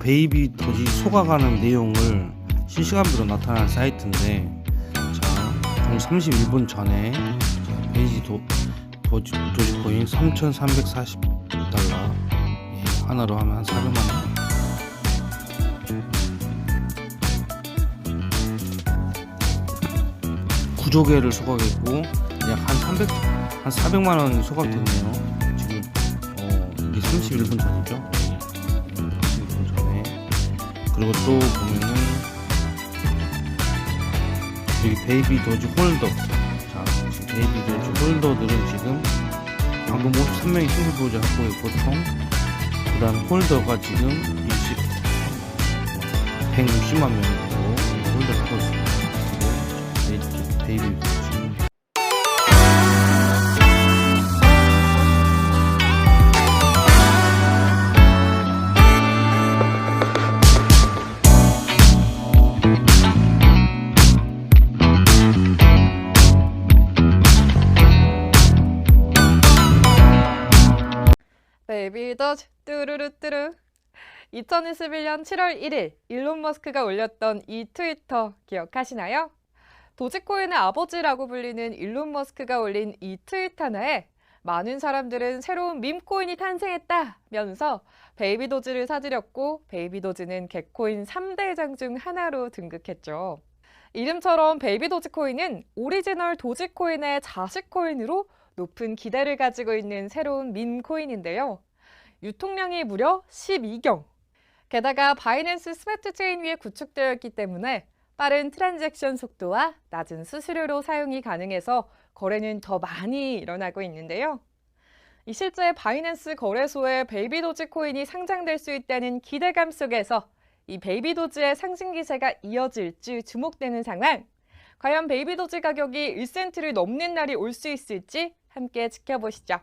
베이비 도지 속아가는 내용을 실시간으로 나타나는 사이트인데 자 31분 전에 자, 베이지 도, 도지, 도지코인 3,340달러 예, 하나로 하면 한 400만 원 구조개를 소각했고 약 한 300, 한 400만 원 소각됐네요. 지금 어, 이게 31분 전이죠. 예, 31분 전에 그리고 또 보면은 여기 베이비 도지 홀더 자 지금 베이비 도지 홀더들은 지금 방금 53명이 신규 보호자 하고 있고 총그 다음 홀더가 지금 20 160만 명으로 홀더를 하고 있습니다. 베이비 베이비 더즈 뚜루루뚜루 2021년 7월 1일 일론 머스크가 올렸던 이 트위터 기억하시나요? 도지코인의 아버지라고 불리는 일론 머스크가 올린 이 트윗 하나에 많은 사람들은 새로운 밈코인이 탄생했다면서 베이비 도지를 사들였고 베이비 도지는 개코인 3대 장 중 하나로 등극했죠. 이름처럼 베이비 도지코인은 오리지널 도지코인의 자식 코인으로 높은 기대를 가지고 있는 새로운 밈코인인데요. 유통량이 무려 12경. 게다가 바이낸스 스마트 체인 위에 구축되어 있기 때문에 빠른 트랜잭션 속도와 낮은 수수료로 사용이 가능해서 거래는 더 많이 일어나고 있는데요. 이 실제 바이낸스 거래소에 베이비 도지 코인이 상장될 수 있다는 기대감 속에서 이 베이비 도지의 상승 기세가 이어질지 주목되는 상황. 과연 베이비 도지 가격이 1센트를 넘는 날이 올 수 있을지 함께 지켜보시죠.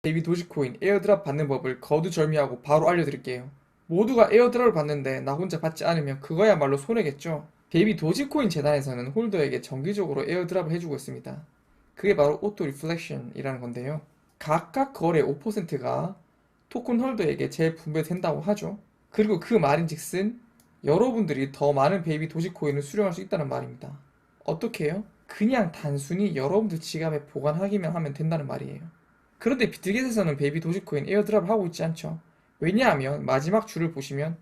베이비 도지코인 에어드랍 받는 법을 거두절미하고 바로 알려드릴게요. 모두가 에어드랍을 받는데 나 혼자 받지 않으면 그거야말로 손해겠죠. 베이비 도지코인 재단에서는 홀더에게 정기적으로 에어드랍을 해주고 있습니다. 그게 바로 오토 리플렉션이라는 건데요. 각각 거래 5%가 토큰 홀더에게 재분배된다고 하죠. 그리고 그 말인즉슨 여러분들이 더 많은 베이비 도지코인을 수령할 수 있다는 말입니다. 어떻게 해요? 그냥 단순히 여러분들 지갑에 보관하기만 하면 된다는 말이에요. 그런데 비트겟에서는 베이비 도지코인 에어드랍을 하고 있지 않죠. 왜냐하면 마지막 줄을 보시면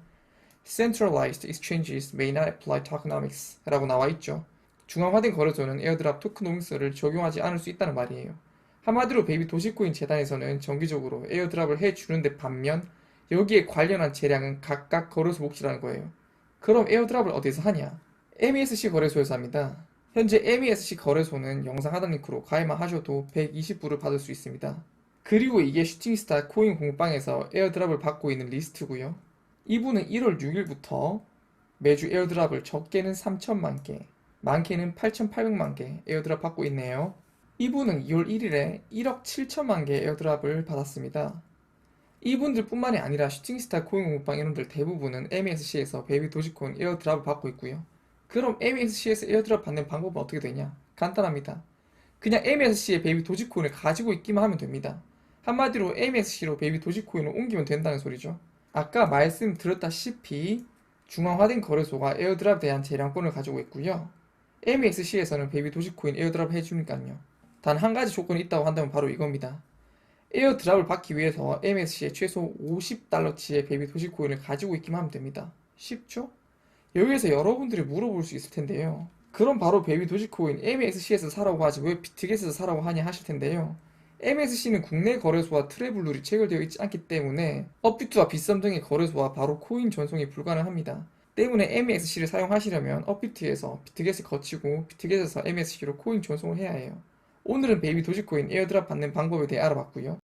Centralized exchanges may not apply tokenomics 라고 나와 있죠. 중앙화된 거래소는 에어드랍 토크노믹스를 적용하지 않을 수 있다는 말이에요. 한마디로 베이비 도지코인 재단에서는 정기적으로 에어드랍을 해주는데 반면 여기에 관련한 재량은 각각 거래소 몫이라는 거예요. 그럼 에어드랍을 어디서 하냐? MESC 거래소에서 합니다. 현재 MESC 거래소는 영상 하단 링크로 가입만 하셔도 120불을 받을 수 있습니다. 그리고 이게 슈팅스타 코인 공방에서 에어드랍을 받고 있는 리스트고요. 이분은 1월 6일부터 매주 에어드랍을 적게는 3천만 개, 많게는 8,800만 개 에어드랍 받고 있네요. 이분은 2월 1일에 1억 7천만 개 에어드랍을 받았습니다. 이분들 뿐만이 아니라 슈팅스타 코인 공방 이런들 대부분은 MESC에서 베이비 도지코인 에어드랍을 받고 있고요. 그럼 MESC에서 에어드랍 받는 방법은 어떻게 되냐? 간단합니다. 그냥 MESC에 베이비 도지코인을 가지고 있기만 하면 됩니다. 한마디로 MESC로 베이비 도지코인을 옮기면 된다는 소리죠. 아까 말씀드렸다시피 중앙화된 거래소가 에어드랍에 대한 재량권을 가지고 있고요. MESC에서는 베이비 도지코인 에어드랍 해주니까요. 단 한 가지 조건이 있다고 한다면 바로 이겁니다. 에어 드랍을 받기 위해서 MSC에 최소 50달러치의 베이비 도지코인을 가지고 있기만 하면 됩니다. 쉽죠? 여기에서 여러분들이 물어볼 수 있을 텐데요. 그럼 바로 베이비 도지코인 MSC에서 사라고 하지 왜 비트겟에서 사라고 하냐 하실 텐데요. MSC는 국내 거래소와 트래블룰이 체결되어 있지 않기 때문에 업비트와 빗썸 등의 거래소와 바로 코인 전송이 불가능합니다. 때문에 MSC를 사용하시려면 업비트에서 비트겟을 거치고 비트겟에서 MSC로 코인 전송을 해야 해요. 오늘은 베이비 도지코인 에어드랍 받는 방법에 대해 알아봤고요.